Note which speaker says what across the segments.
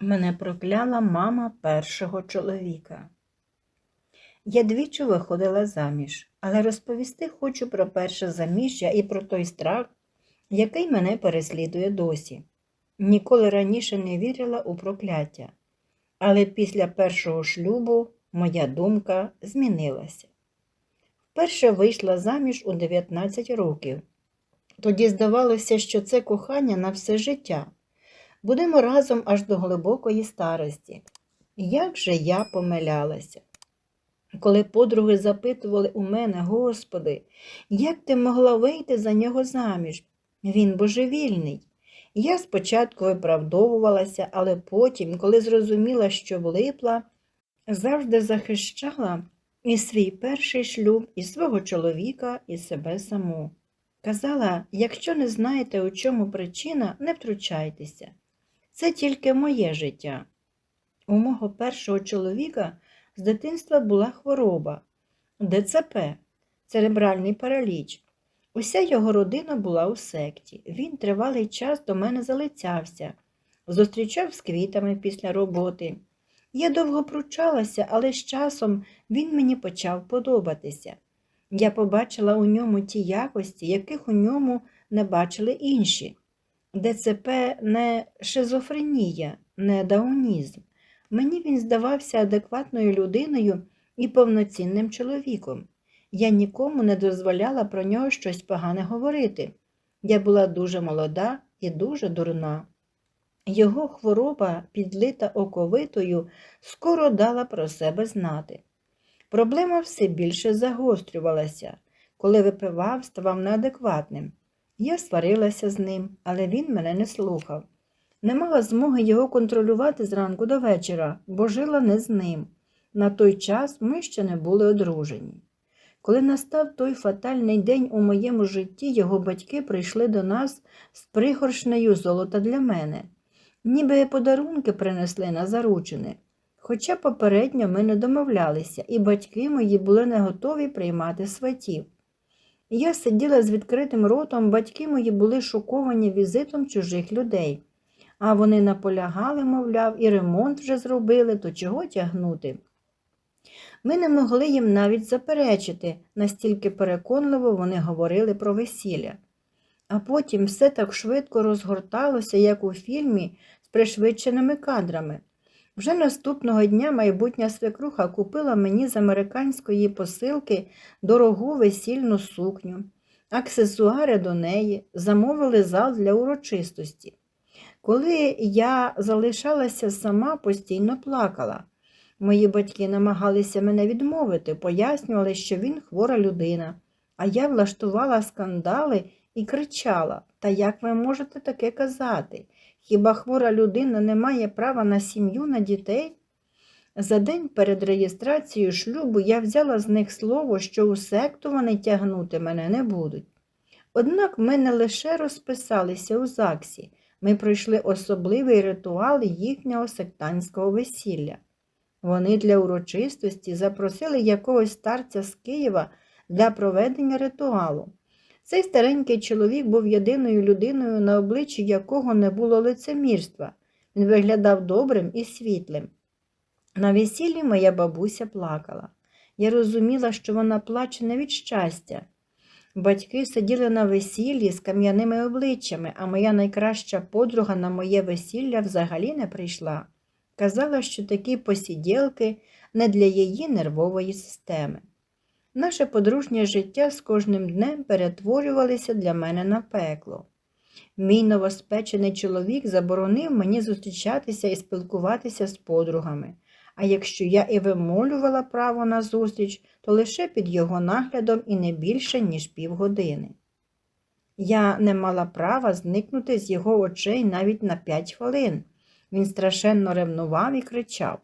Speaker 1: Мене прокляла мама першого чоловіка. Я двічі виходила заміж, але розповісти хочу про перше заміжжя і про той страх, який мене переслідує досі. Ніколи раніше не вірила у прокляття, але після першого шлюбу моя думка змінилася. Вперше вийшла заміж у 19 років. Тоді здавалося, що це кохання на все життя. Будемо разом аж до глибокої старості. Як же я помилялася? Коли подруги запитували у мене, Господи, як ти могла вийти за нього заміж? Він божевільний. Я спочатку виправдовувалася, але потім, коли зрозуміла, що влипла, завжди захищала і свій перший шлюб, і свого чоловіка, і себе саму. Казала, якщо не знаєте, у чому причина, не втручайтеся. Це тільки моє життя. У мого першого чоловіка з дитинства була хвороба ДЦП, церебральний параліч. Уся його родина була у секті. Він тривалий час до мене залицявся, зустрічав з квітами після роботи. Я довго пручалася, але з часом він мені почав подобатися. Я побачила у ньому ті якості, яких у ньому не бачили інші. ДЦП не шизофренія, не даунізм. Мені він здавався адекватною людиною і повноцінним чоловіком. Я нікому не дозволяла про нього щось погане говорити. Я була дуже молода і дуже дурна. Його хвороба, підлита оковитою, скоро дала про себе знати. Проблема все більше загострювалася. Коли випивав, ставав неадекватним. Я сварилася з ним, але він мене не слухав. Не мала змоги його контролювати зранку до вечора, бо жила не з ним. На той час ми ще не були одружені. Коли настав той фатальний день у моєму житті, його батьки прийшли до нас з пригоршнею золота для мене, ніби подарунки принесли на заручини. Хоча попередньо ми не домовлялися, і батьки мої були не готові приймати сватів. Я сиділа з відкритим ротом, батьки мої були шоковані візитом чужих людей, а вони наполягали, мовляв, і ремонт вже зробили, то чого тягнути? Ми не могли їм навіть заперечити, настільки переконливо вони говорили про весілля. А потім все так швидко розгорталося, як у фільмі з пришвидшеними кадрами. Вже наступного дня майбутня свекруха купила мені з американської посилки дорогу весільну сукню, аксесуари до неї, замовили зал для урочистості. Коли я залишалася сама, постійно плакала. Мої батьки намагалися мене відмовити, пояснювали, що він хвора людина, а я влаштувала скандали і кричала Та як ви можете таке казати? Хіба хвора людина не має права на сім'ю, на дітей? За день перед реєстрацією шлюбу я взяла з них слово, що у секту вони тягнути мене не будуть. Однак ми не лише розписалися у ЗАГСі, ми пройшли особливий ритуал їхнього сектантського весілля. Вони для урочистості запросили якогось старця з Києва для проведення ритуалу. Цей старенький чоловік був єдиною людиною, на обличчі якого не було лицемірства. Він виглядав добрим і світлим. На весіллі моя бабуся плакала. Я розуміла, що вона плаче не від щастя. Батьки сиділи на весіллі з кам'яними обличчями, а моя найкраща подруга на моє весілля взагалі не прийшла. Казала, що такі посіділки не для її нервової системи. Наше подружнє життя з кожним днем перетворювалося для мене на пекло. Мій новоспечений чоловік заборонив мені зустрічатися і спілкуватися з подругами, а якщо я і вимолювала право на зустріч, то лише під його наглядом і не більше, ніж півгодини. Я не мала права зникнути з його очей навіть на п'ять хвилин. Він страшенно ревнував і кричав.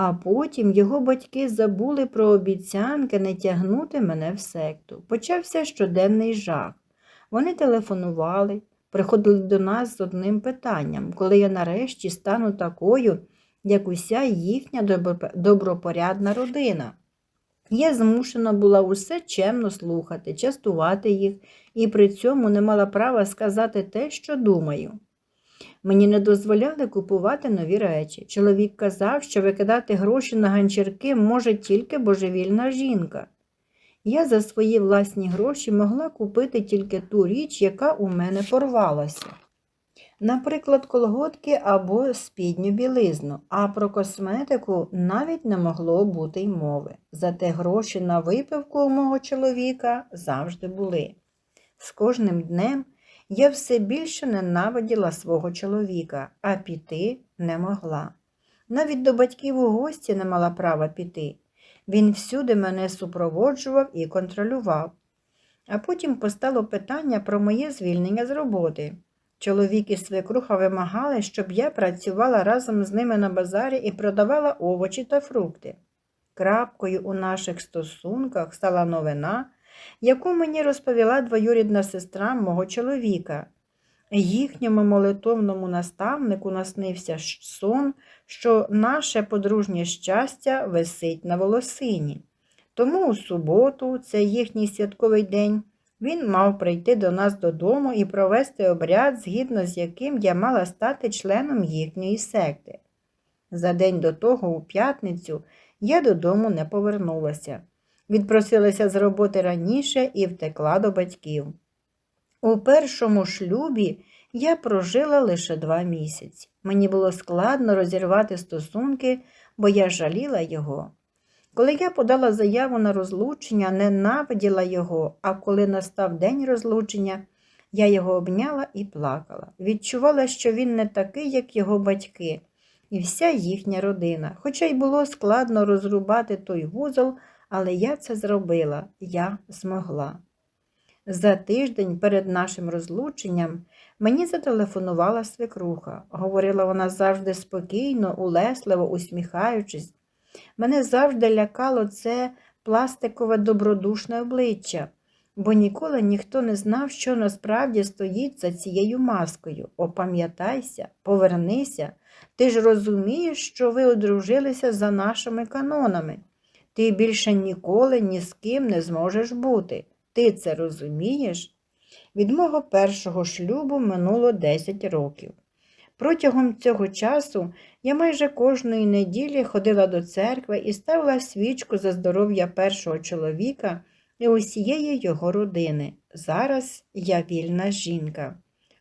Speaker 1: А потім його батьки забули про обіцянки не тягнути мене в секту. Почався щоденний жах. Вони телефонували, приходили до нас з одним питанням, коли я нарешті стану такою, як уся їхня добропорядна родина. Я змушена була усе чемно слухати, частувати їх і при цьому не мала права сказати те, що думаю. Мені не дозволяли купувати нові речі. Чоловік казав, що викидати гроші на ганчірки може тільки божевільна жінка. Я за свої власні гроші могла купити тільки ту річ, яка у мене порвалася. Наприклад, колготки або спідню білизну, а про косметику навіть не могло бути й мови. Зате гроші на випивку у мого чоловіка завжди були. З кожним днем я все більше ненавиділа свого чоловіка, а піти не могла. Навіть до батьків у гості не мала права піти. Він всюди мене супроводжував і контролював. А потім постало питання про моє звільнення з роботи. Чоловік і свекруха вимагали, щоб я працювала разом з ними на базарі і продавала овочі та фрукти. Крапкою у наших стосунках стала новина, яку мені розповіла двоюрідна сестра мого чоловіка. Їхньому молитовному наставнику наснився сон, що наше подружнє щастя висить на волосині. Тому у суботу, це їхній святковий день, він мав прийти до нас додому і провести обряд, згідно з яким я мала стати членом їхньої секти. За день до того, у п'ятницю, я додому не повернулася. Відпросилася з роботи раніше і втекла до батьків. У першому шлюбі я прожила лише два місяці. Мені було складно розірвати стосунки, бо я жаліла його. Коли я подала заяву на розлучення, ненавиділа його, а коли настав день розлучення, я його обняла і плакала. Відчувала, що він не такий, як його батьки, і вся їхня родина. Хоча й було складно розрубати той вузол, але я це зробила, я змогла. За тиждень перед нашим розлученням мені зателефонувала свекруха. Говорила вона завжди спокійно, улесливо, усміхаючись. Мене завжди лякало це пластикове добродушне обличчя, бо ніколи ніхто не знав, що насправді стоїть за цією маскою. Опам'ятайся, повернися. Ти ж розумієш, що ви одружилися за нашими канонами. Ти більше ніколи ні з ким не зможеш бути. Ти це розумієш? Від мого першого шлюбу минуло 10 років. Протягом цього часу я майже кожної неділі ходила до церкви і ставила свічку за здоров'я першого чоловіка і усієї його родини. Зараз я вільна жінка.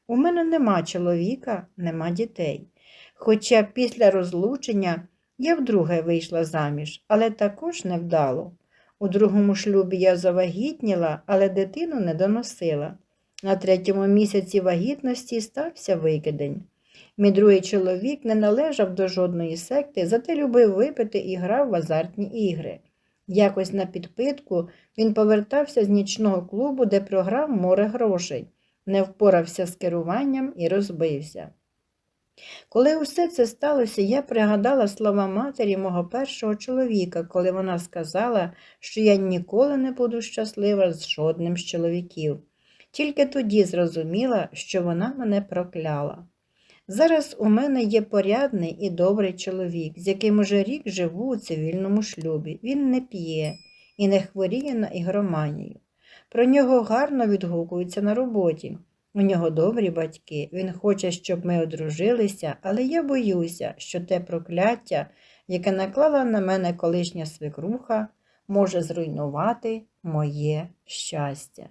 Speaker 1: У мене нема чоловіка, нема дітей. Хоча після розлучення я вдруге вийшла заміж, але також невдало. У другому шлюбі я завагітніла, але дитину не доносила. На третьому місяці вагітності стався викидень. Мій другий чоловік не належав до жодної секти, зате любив випити і грав в азартні ігри. Якось на підпитку він повертався з нічного клубу, де програв море грошей, не впорався з керуванням і розбився. Коли усе це сталося, я пригадала слова матері мого першого чоловіка, коли вона сказала, що я ніколи не буду щаслива з жодним з чоловіків. Тільки тоді зрозуміла, що вона мене прокляла. Зараз у мене є порядний і добрий чоловік, з яким уже рік живу у цивільному шлюбі. Він не п'є і не хворіє на ігроманію. Про нього гарно відгукуються на роботі. У нього добрі батьки, він хоче, щоб ми одружилися, але я боюся, що те прокляття, яке наклала на мене колишня свекруха, може зруйнувати моє щастя.